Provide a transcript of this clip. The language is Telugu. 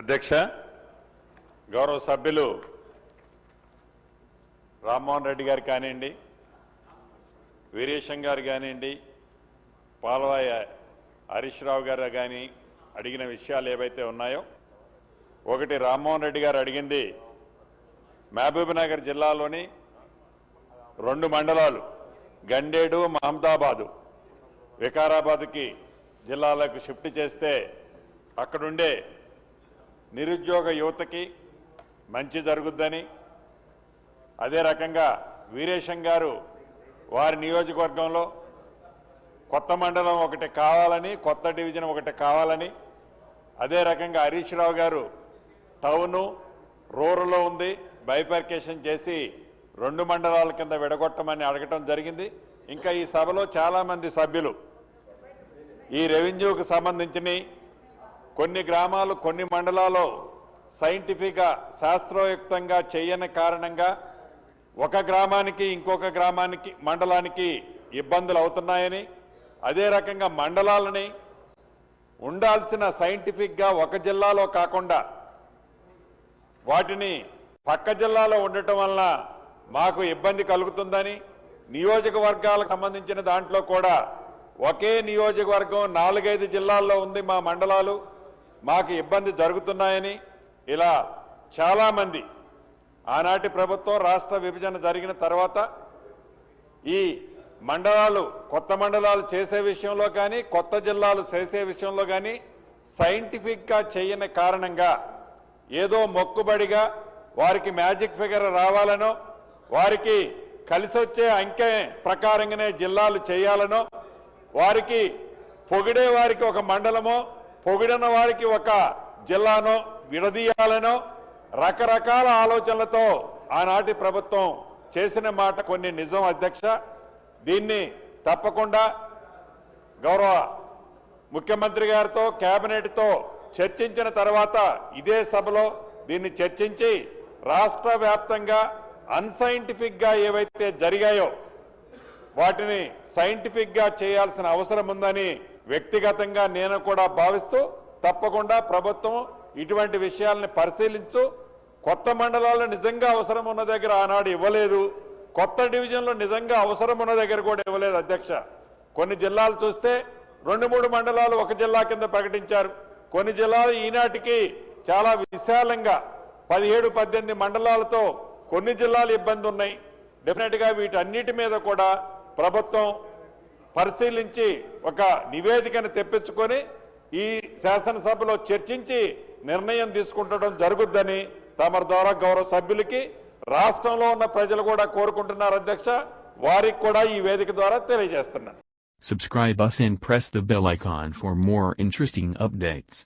అధ్యక్ష గౌరవ సభ్యులు రామ్మోహన్ రెడ్డి గారు కానివ్వండి వీరేశం గారు కానివ్వండి పాలవాయ హరీష్ రావు గారు కానీ అడిగిన విషయాలు ఏవైతే ఉన్నాయో ఒకటి రామ్మోహన్ రెడ్డి గారు అడిగింది మహబూబ్నగర్ జిల్లాలోని రెండు మండలాలు గండేడు మహమ్మదాబాదు వికారాబాద్కి జిల్లాలకు షిఫ్ట్ చేస్తే అక్కడుండే నిరుద్యోగ యువతకి మంచి జరుగుద్దని అదే రకంగా వీరేశం గారు వారి నియోజకవర్గంలో కొత్త మండలం ఒకటి కావాలని కొత్త డివిజన్ ఒకటి కావాలని అదే రకంగా హరీష్ రావు గారు టౌను రూరల్లో ఉంది బైఫర్కేషన్ చేసి రెండు మండలాల కింద విడగొట్టమని అడగటం జరిగింది. ఇంకా ఈ సభలో చాలామంది సభ్యులు. ఈ రెవెన్యూకు సంబంధించిన కొన్ని గ్రామాలు కొన్ని మండలాల్లో సైంటిఫిక్గా శాస్త్రయుక్తంగా చేయని కారణంగా ఒక గ్రామానికి ఇంకొక గ్రామానికి మండలానికి ఇబ్బందులు అవుతున్నాయని అదే రకంగా మండలాలని ఉండాల్సిన సైంటిఫిక్గా ఒక జిల్లాలో కాకుండా వాటిని పక్క జిల్లాలో ఉండటం వలన మాకు ఇబ్బంది కలుగుతుందని నియోజకవర్గాలకు సంబంధించిన దాంట్లో కూడా ఒకే నియోజకవర్గం నాలుగైదు జిల్లాల్లో ఉంది మా మండలాలు. మాకు ఇబ్బంది జరుగుతున్నాయని ఇలా చాలామంది ఆనాటి ప్రభుత్వం రాష్ట్ర విభజన జరిగిన తర్వాత ఈ మండలాలు కొత్త మండలాలు చేసే విషయంలో కానీ కొత్త జిల్లాలు చేసే విషయంలో కానీ సైంటిఫిక్గా చేయని కారణంగా ఏదో మొక్కుబడిగా వారికి మ్యాజిక్ ఫిగర్ రావాలనో వారికి కలిసొచ్చే అంకె ప్రకారంగానే జిల్లాలు చేయాలనో వారికి పొగిడే వారికి ఒక మండలమో పొగిడిన వారికి ఒక జిల్లానో విడదీయాలనో రకరకాల ఆలోచనలతో ఆనాటి ప్రభుత్వం చేసిన మాట కొన్ని నిజం అధ్యక్ష. దీన్ని తప్పకుండా గౌరవ ముఖ్యమంత్రి గారితో కేబినెట్తో చర్చించిన తర్వాత ఇదే సభలో దీన్ని చర్చించి రాష్ట్ర వ్యాప్తంగా అన్సైంటిఫిక్గా ఏవైతే జరిగాయో వాటిని సైంటిఫిక్గా చేయాల్సిన అవసరం ఉందని వ్యక్తిగతంగా నేను కూడా భావిస్తూ తప్పకుండా ప్రభుత్వం ఇటువంటి విషయాల్ని పరిశీలించు. కొత్త మండలాల్లో నిజంగా అవసరం ఉన్న దగ్గర ఆనాడు ఇవ్వలేదు. కొత్త డివిజన్లో నిజంగా అవసరం ఉన్న దగ్గర కూడా ఇవ్వలేదు అధ్యక్ష. కొన్ని జిల్లాలు చూస్తే రెండు మూడు మండలాలు ఒక జిల్లా కింద ప్రకటించారు. కొన్ని జిల్లాలు ఈనాటికి చాలా విశాలంగా పదిహేడు పద్దెనిమిది మండలాలతో కొన్ని జిల్లాలు ఇబ్బంది ఉన్నాయి. డెఫినెట్గా వీటన్నిటి మీద కూడా ప్రభుత్వం పరిశీలించి ఒక నివేదికను తెప్పించుకొని ఈ శాసనసభలో చర్చించి నిర్ణయం తీసుకుంటడం జరుగుద్దని తమ ద్వారా గౌరవ సభ్యులకి రాష్ట్రంలో ఉన్న ప్రజలు కూడా కోరుకుంటున్నారు అధ్యక్ష వారికి కూడా ఈ వేదిక ద్వారా తెలియజేస్తున్నాను Subscribe us and press the bell icon for more interesting updates.